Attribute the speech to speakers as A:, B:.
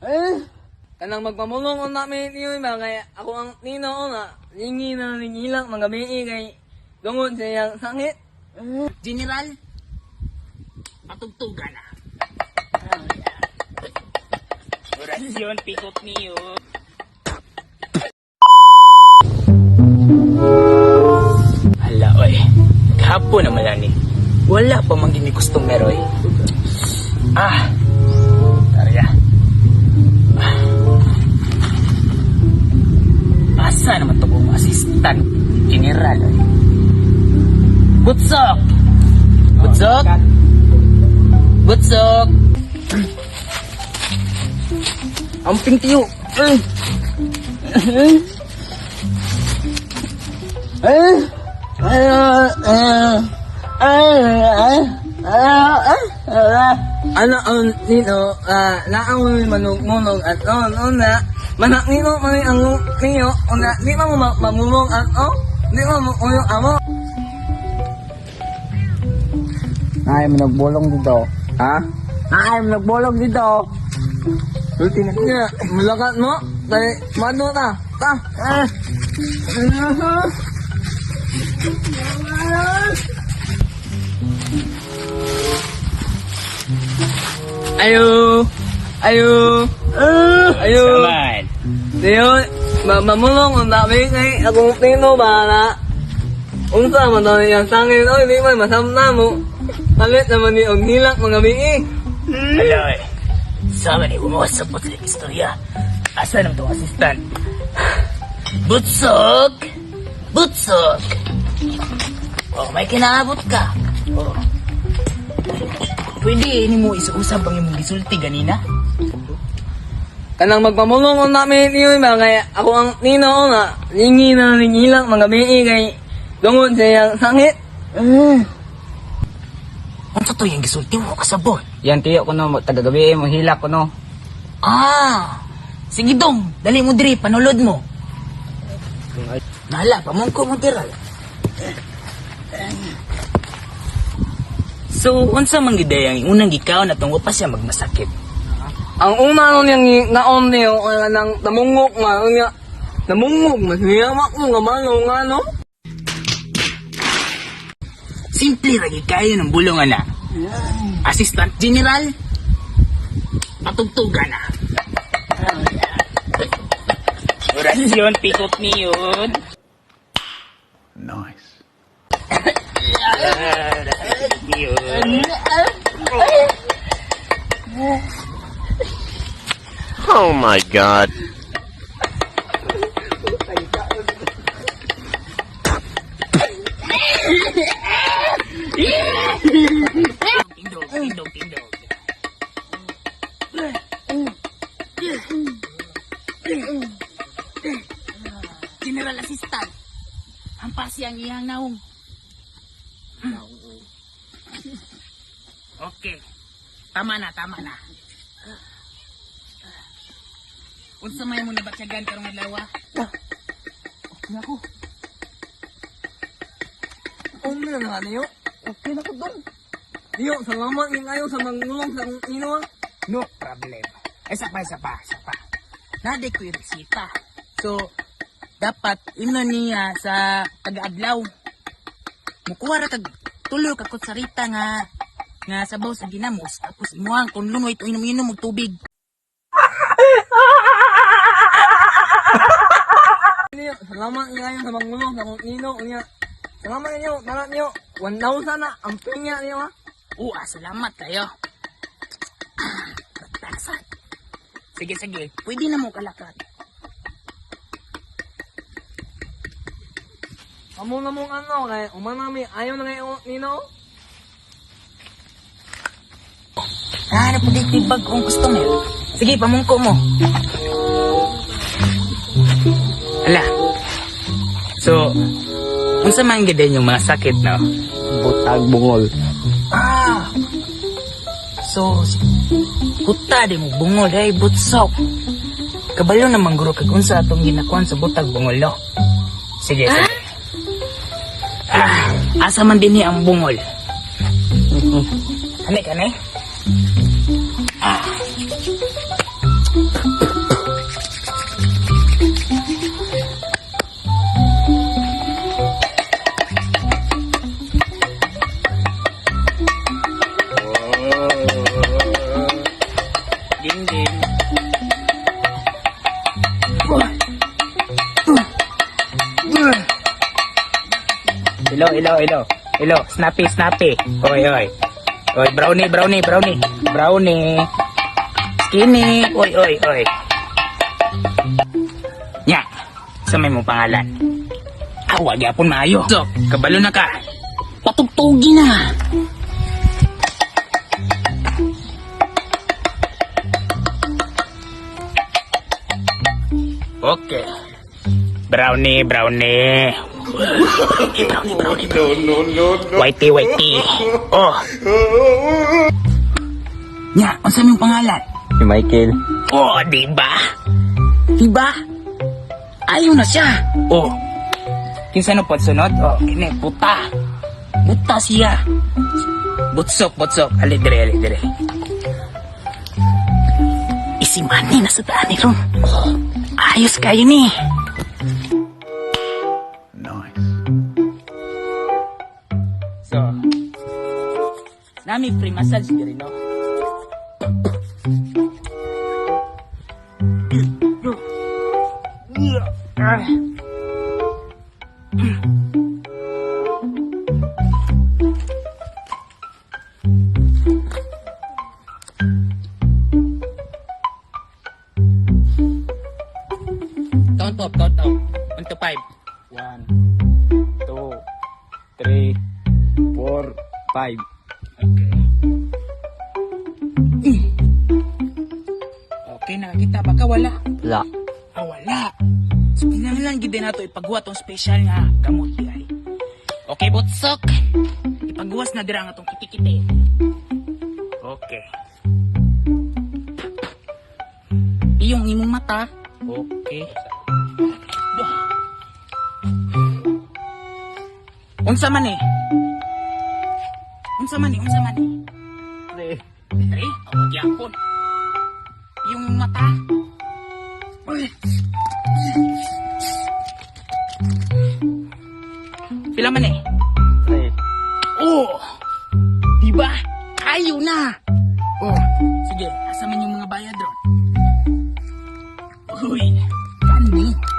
A: Eh, kanang magpamulong on namin niyo ba kay ako ang nino na lingi na lingilang mga bii kay dungod sa iyang sangit.
B: General, patugtugan na. Orasyon, pikot niyo. Hala, oy. Kahapon naman ni. Wala pa man gini customer, oy. Ah. Asa naman to kong assistant general, oy. Butsok! Butsok! Butsok!
A: Amping tiyo. Eh. Eh. Eh. Eh. Eh. Eh. Ano ang nino ah naawin manugmunog at on on na manak nino man ang niyo una di mo ma- mamulong at oh di mo mo uyo amo.
C: Ay, mo nagbulong dito.
A: ha?
C: Ay, mo nagbolong dito.
A: Ulti na niya. Mulakat mo. Kay mano ta ta. Eh Ayo, ayo, ayo.
B: Saman!
A: Diyo, ma mamulong ang dami kay akong tino ba na unsa man daw yung sangin oy di man masamna mo palit naman ni og hilak mga bii
B: Hala, eh. Sama ni gumawas sa puti istorya. Asa naman itong assistant? Butsok! Butsok! Oh, may kinaabot ka. Oh. Pwede ini mo isuusap ang imong gisulti ganina?
A: Kanang magpamulong on namin niyo kay ako ang nino na lingi na lingilang mga bii kay dungod sa iyang sangit
B: Ang totoo yung gisulti mo kasabot.
C: Yan tiyo ko no, tagagabi mo hilak ko no.
B: Ah! Sige dong, dali mo diri, panulod mo. Nala, pamungko mo dira. So, unsa man gid ang unang gikaw na tunggo pa siya magmasakit?
A: Ang una nun yung naon niyo ang nang namungok nga unya namungog mas niyamak ko nga malo nga no
B: Simple ra gid kayo ng bulong ana. Assistant General, patugtugan na. Orasyon, pikot niyon.
D: Nice.
B: Yun.
D: Oh my god.
B: General Assistant, hampas yang iyang naong. Okay. Tama na, tama na. Unsa may mo nabatyagan karong adlaw? ah?
A: okay ako una na niyo okay na ko dong Niyo, salamat yung ayaw sa mangulong sa nino ah.
B: No problem. Isa pa, isa pa, isa pa. Nade ko yung resita. So, dapat ino niya sa taga-adlaw. Mukuha ra kag tulo ka kutsarita nga nga sabaw sa ginamos tapos imuhang kung lunoy ito inom-inom og tubig.
A: Salamat yung ayaw sa mangulong sa akong nino unya salamat niyo tara niyo 1,000 na ang pinya niyo ha
B: Oo, ah, salamat kayo. Batasan. Sige, sige. Pwede na mo kalakad.
A: Amo na mong ano, kay umanami, ayaw na ngayon nino.
B: Ah, napagtitibag kung customer. Sige, pamungko mo. Unsa man gid yung mga sakit no?
C: Butag bungol.
B: Ah. So, kuta di mo bungol ay butsok. Kabalo naman guro kag unsa atong ginakuan sa butag bungol no? Sige, sige. Ah, asa man din ang bungol? Kani, kani? Hello, hello, hello. Hello, snappy, snappy. Oy, oy. Oy, brownie, brownie, brownie. Brownie. Skinny. Oy, oy, oy. Nya, sa may mo pangalan. Awa, gyapon maayo. So, kabalo na ka. Patugtugi na. Okay. Brownie, brownie. Brownie, brownie, brownie. No, no, no, no. Whitey, whitey. Oh. Nya, unsa yung pangalan?
C: Si Michael.
B: Oh, di ba? Di ba? Ayaw na siya. Oh. Kinsa no pagsunod? Oh, kini puta. Puta siya. Butsok, butsok. Ali dire, ali dire. Isimani na sa daan ni Ron. Oh, ayos kayo ni. Nami free massage diri no. Count up, count up. One to five.
C: One, two, three, four, five.
B: Okay, nakakita ba ka? Wala.
C: Wala.
B: Ah, wala. So, kinahanglan gid na to ipagawa tong special nga gamot di ay. Okay, butsok. Ipagawas na dira nga tong kiti-kiti. Okay. Iyong imong mata. Okay. Unsa man eh? Unsa man eh? Unsa man eh?
C: Pre.
B: Pre, awag yapon yung mata. Pila man eh?
C: Three.
B: Oh! Diba? Ayaw na! Oh, sige. Asa man yung mga bayad ron? Uy! Kani! Eh.